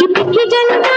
जनता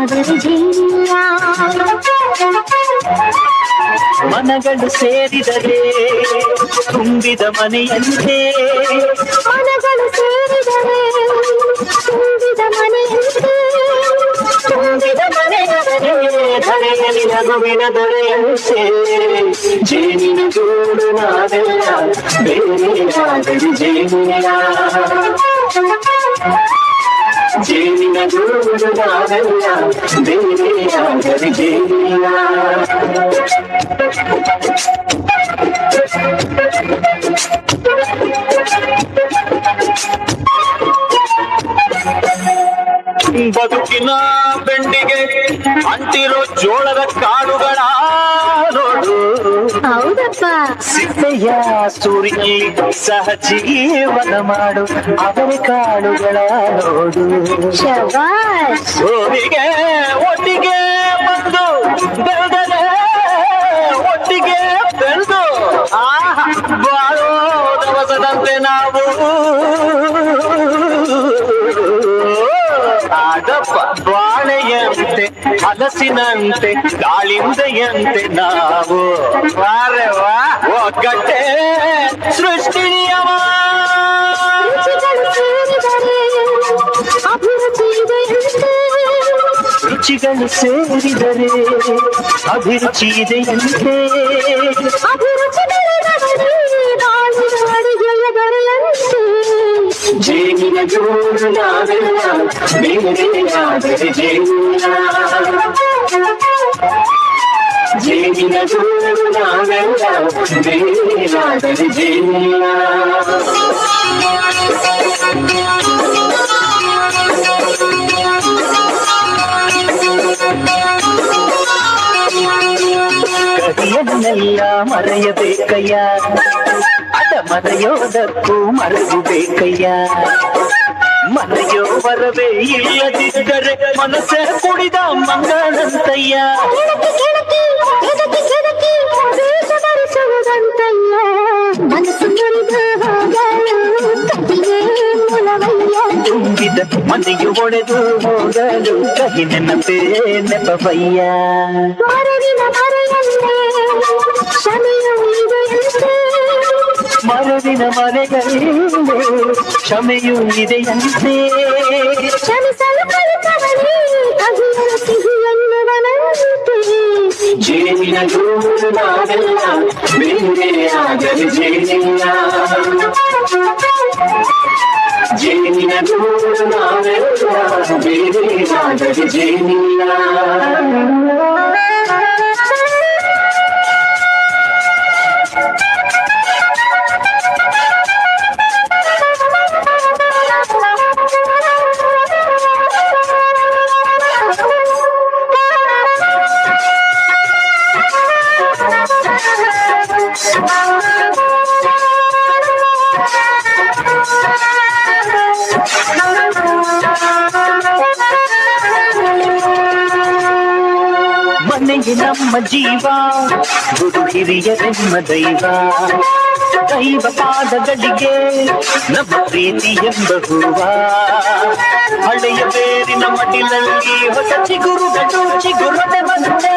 ಬೇರೆಯಾದರೆ ಜೀವಿಲ್ಲ ಮನಗಳು ಸೇರಿದರೆ ತುಂಬಿದ ಮನೆಯಂತೆ ಮನಗಳು ಸೇರಿದರೆ ತುಂಬಿದ ಮನೆಯಂತೆ ತುಂಬಿದ ಮನೆಯಂತೆ ಧರೆಯಲ್ಲಿ ನಗುವಿನ ದೊರೆಯಂತೆ ಜೇನಿನ ಗೂಡು ನಾವೆಲ್ಲ ಬೇರೆಯಾದರೆ ಜೇನಿಲ್ಲ ಜೇನಿನ ಗೂಡು ನಾವೆಲ್ಲ ಬೇರೆಯಾದರೆ ಜೇನಿಲ್ಲ ಬದುಕಿನ ಬೆಂಡಿಗೆ ಅಂಟಿರೋ ಜೋಳದ ಕಾಳುಗಳ ಹೌದಪ್ಪ. ಸೂರಿನಲ್ಲಿ ಸಹಜ ಜೀವನ ಮಾಡು. ಅವರ ಕಾಳುಗಳ ನೋಡು. ಸೂರಿಗೆ ಒಟ್ಟಿಗೆ ಬಂದು ಬೆಳೆದರೆ ಒಟ್ಟಿಗೆ ಬೆಳೆದು ಆಹಾ ಬಾಳೋ ದವಸದಂತೆ ನಾವು. ಆಡಪ್ಪ ಬಾಳೆಯಂತೆ ಹಲಸಿನಂತೆ ದಾಳಿಂಬೆಯಂತೆ ನಾವು ವಾರೆ ವಾ ಒಗ್ಗಟ್ಟೆ ಸೃಷ್ಟಿ ನಿಯಮ ರುಚಿಗಳು ಸೇರಿದರೆ ಅಭಿರುಚಿ ಇದೆಯಂತೆ ರುಚಿಗಳು ಸೇರಿದರೆ ಅಭಿರುಚಿ ಜೇನಿನ ಜೋರು ನಾವೆಲ್ಲ ಬೇರೆಯಾದರೆ ಜೇನಿನ ಜೇನಿನ ಜೋರು ನಾವೆಲ್ಲ ಬೇರೆಯಾದರೆ ಜೇನಿನ ಕಹಿಯನ್ನೆಲ್ಲ ಮರೆಯಬೇಕಯ್ಯ ಅದ ಮರೆಯೋದಕ್ಕೂ ಮರೆಯು ಬೇಕಯ್ಯ ಮರೆಯೋ ವರವೇ ಇಲ್ಲದಿದ್ದರೆ ಮನಸ್ಸೇ ಕುಡಿದ ಮಂಗಳಂತಯ್ಯ ಕೆಣಕಿ ಕೆಣಕಿ ಕೆಣಕಿ ವೇಷ ಧರಿಸುವುದಂತಯ್ಯ ಮನಸ್ಸು ಮುರಿದ ಹೋಗಲು ಕಹಿಯೇ ಮೂಲವಯ್ಯ ತುಂಬಿದ ಮನೆಯು ಒಡೆದು ಹೋಗಲು ಕಹಿ ನೆನಪೇ ನೆಪವಯ್ಯ ಮರವಿನ ಮನೆಗಳಲ್ಲಿ ಕ್ಷಮೆಯೂ ಇದೆಯಂತೆ ಕ್ಷಮಿಸಲು ಕಲಿತವನೇ ಕಹಿಯರ ಸಿಹಿ ಎನ್ನುವನಂತೆ ಜೇನಿನ ಜೋರು ನಾವೆಲ್ಲ ಬೇರೆಯಾದರೆ ಜೇನಿಲ್ಲ ಜೇನಿನ ಜೋರು ನಾವೆಲ್ಲ ಬೇರೆಯಾದರೆ ಜೇನಿಲ್ಲ ಮನೆಗೆ ನಮ್ಮ ಜೀವ ಗುರು ಹಿರಿಯರೆಮ್ಮ ದೈವ ದೈವ ಪಾದಗಳಿಗೆ ನಮ್ಮ ಪ್ರೀತಿ ಎಂಬ ಹೂವ ಹಳೆಯ ಬೇರಿನ ಮಡಿಲಲ್ಲಿ ಹೊಸ ಚಿಗುರುಗಳು ಚಿಗುರದೆ ಬಂದೆ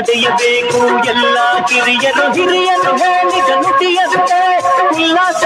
ನಡೆಯಬೇಕು ಎಲ್ಲ ಕಿರಿಯರು ಹಿರಿಯರು ಹೇಳಿದ ನುಡಿಯಂತೆ ಉಲ್ಲಾಸ